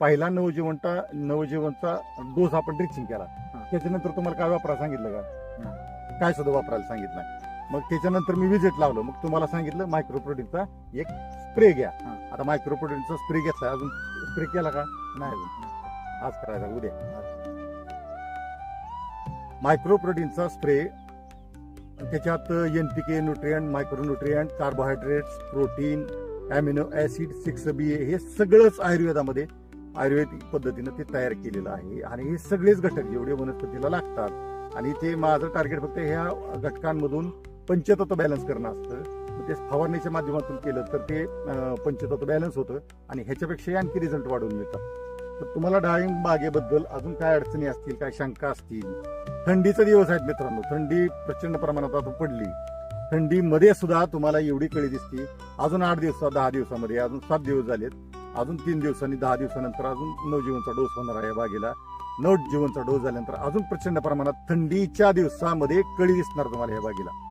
पहिला नवजीवनचा नवजीवनचा डोस आपण ड्रिचिंग केला. त्याच्यानंतर तुम्हाला काय वापरायला सांगितलं का? काय सुद्धा वापरायला सांगितलं. मग त्याच्यानंतर मी विजिट लावलं. मग तुम्हाला सांगितलं मायक्रोप्रोटीनचा एक स्प्रे घ्या. आता मायक्रोप्रोटीनचा स्प्रे घेतला अजून स्प्रे केला का? नाही अजून. आज करायचा उद्या. मायक्रोप्रोटीनचा स्प्रे त्याच्यात N P K nutrient micronutrient carbohydrates protein amino acid six B हे सगळंच आयुर्वेदामध्ये आयुर्वेदिक पद्धतीनं ते तयार केलेलं आहे. आणि हे सगळेच घटक जेवढे वनस्पतीला लागतात आणि ते माझं टार्गेट फक्त ह्या घटकांमधून पंचतत्व बॅलन्स करणं असतं. ते फवारणीच्या माध्यमातून केलं तर ते पंचतत्व बॅलन्स होतं आणि ह्याच्यापेक्षाही आणखी रिझल्ट वाढवून मिळतात तर तुम्हाला डाळिंब बागेबद्दल अजून काय अडचणी असतील काय शंका असतील? थंडीचा दिवस आहेत मित्रांनो. थंडी प्रचंड प्रमाणात आता पडली. थंडीमध्ये सुद्धा तुम्हाला एवढी कळी दिसते. अजून आठ दिवसात दहा दिवसामध्ये अजून सात दिवस झालेत. अजून तीन दिवसांनी दहा दिवसानंतर अजून नवजीवनचा डोस होणार आहे या बागेला. नवजीवनचा डोस झाल्यानंतर अजून प्रचंड प्रमाणात थंडीच्या दिवसामध्ये कळी दिसणार तुम्हाला या बागेला.